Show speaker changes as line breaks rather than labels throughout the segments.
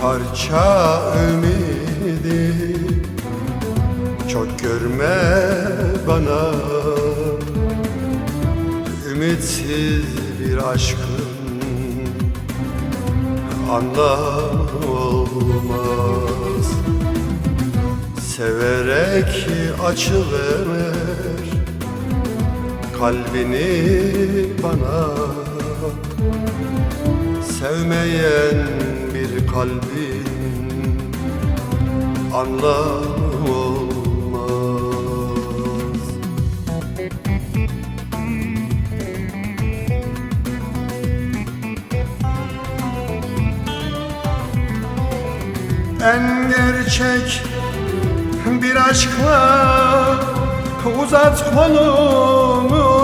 parça ümidi. Çok görme bana. Ümitsiz bir aşkın anlamı olmaz Severek açıver kalbini bana. Sevmeyen kalbin anlamı olmaz En gerçek bir aşkla uzat kolunu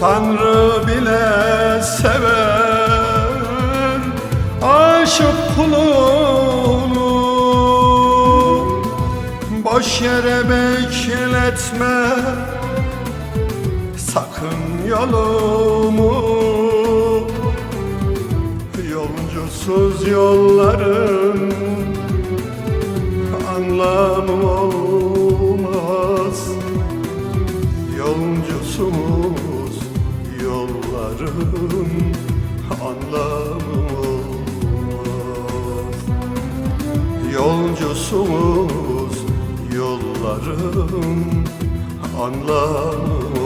Tanrı bile sever kulunu Boş yere bekletme sakın yolumu Yolcusuz yolların anlamı olmaz. Yolcusuz yolların anlamı olmaz Yolcusuz yolların anlamı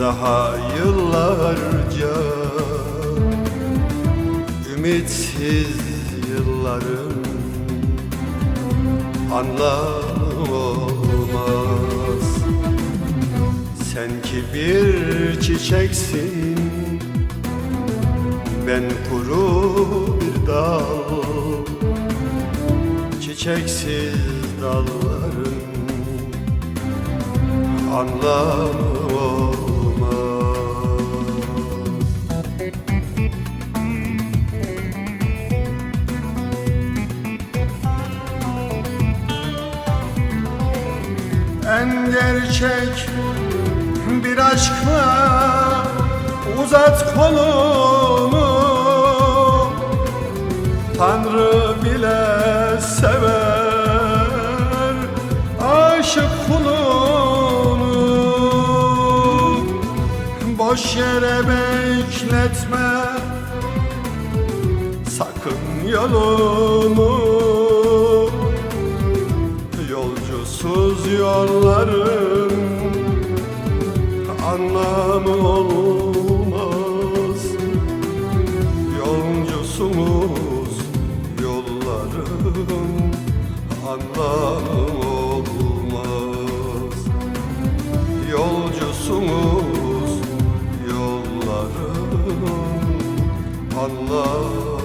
Daha yıllarca. Ümitsiz yıllarım Anlam olmaz. Sen ki bir çiçeksin Ben kuru bir dal. Çiçeksiz dalların anlamı olmaz En gerçek bir aşkla uzat kolunu. Tanrı bile sever aşık kulunu. Boş yere bekletme sakın yolunu Yolların anlamı olmaz. Yolcusumuz yolların anlamı olmaz. Yolcusumuz yolların anlamı